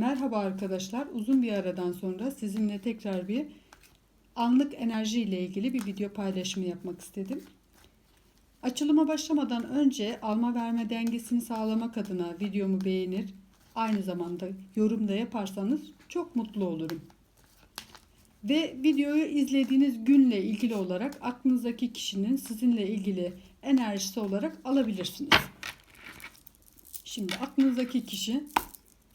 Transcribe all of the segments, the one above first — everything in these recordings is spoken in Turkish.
Merhaba arkadaşlar. Uzun bir aradan sonra sizinle tekrar bir anlık enerji ile ilgili bir video paylaşımı yapmak istedim. Açılıma başlamadan önce alma verme dengesini sağlamak adına videomu beğenir, aynı zamanda yorum da yaparsanız çok mutlu olurum. Ve videoyu izlediğiniz günle ilgili olarak aklınızdaki kişinin sizinle ilgili enerjisi olarak alabilirsiniz. Şimdi aklınızdaki kişi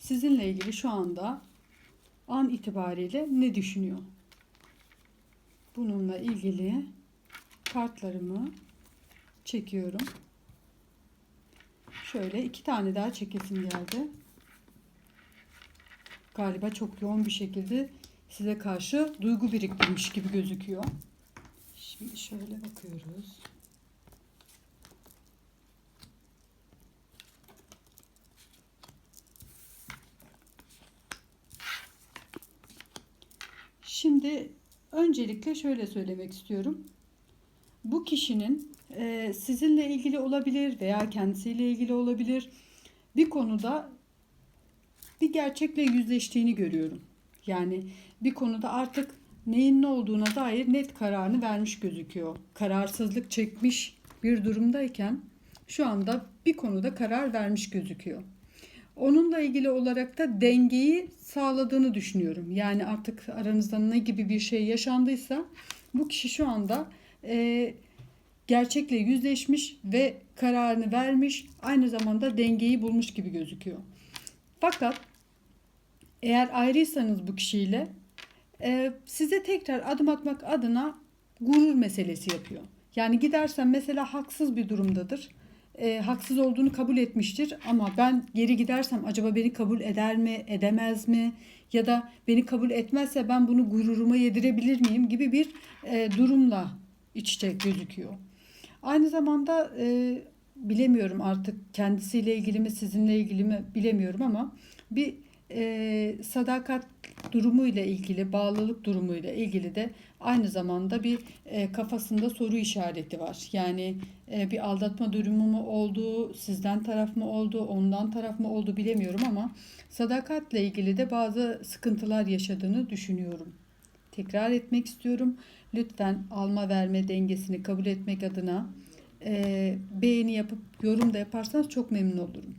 sizinle ilgili şu anda an itibariyle ne düşünüyor? Bununla ilgili kartlarımı çekiyorum. Şöyle iki tane daha çekesim geldi. Galiba çok yoğun bir şekilde size karşı duygu biriktirmiş gibi gözüküyor. Şimdi şöyle bakıyoruz. Şimdi öncelikle şöyle söylemek istiyorum. Bu kişinin e, sizinle ilgili olabilir veya kendisiyle ilgili olabilir. Bir konuda bir gerçekle yüzleştiğini görüyorum. Yani bir konuda artık neyin ne olduğuna dair net kararını vermiş gözüküyor. Kararsızlık çekmiş bir durumdayken şu anda bir konuda karar vermiş gözüküyor. Onunla ilgili olarak da dengeyi sağladığını düşünüyorum. Yani artık aranızda ne gibi bir şey yaşandıysa bu kişi şu anda e, gerçekle yüzleşmiş ve kararını vermiş. Aynı zamanda dengeyi bulmuş gibi gözüküyor. Fakat eğer ayrıysanız bu kişiyle e, size tekrar adım atmak adına gurur meselesi yapıyor. Yani gidersen mesela haksız bir durumdadır e, haksız olduğunu kabul etmiştir ama ben geri gidersem acaba beni kabul eder mi edemez mi ya da beni kabul etmezse ben bunu gururuma yedirebilir miyim gibi bir e, durumla iç içe gözüküyor. Aynı zamanda e, bilemiyorum artık kendisiyle ilgili mi sizinle ilgili mi bilemiyorum ama bir e, sadakat durumuyla ilgili, bağlılık durumuyla ilgili de aynı zamanda bir e, kafasında soru işareti var. Yani e, bir aldatma durumu mu oldu, sizden taraf mı oldu, ondan taraf mı oldu bilemiyorum ama sadakatle ilgili de bazı sıkıntılar yaşadığını düşünüyorum. Tekrar etmek istiyorum. Lütfen alma verme dengesini kabul etmek adına e, beğeni yapıp yorum da yaparsanız çok memnun olurum.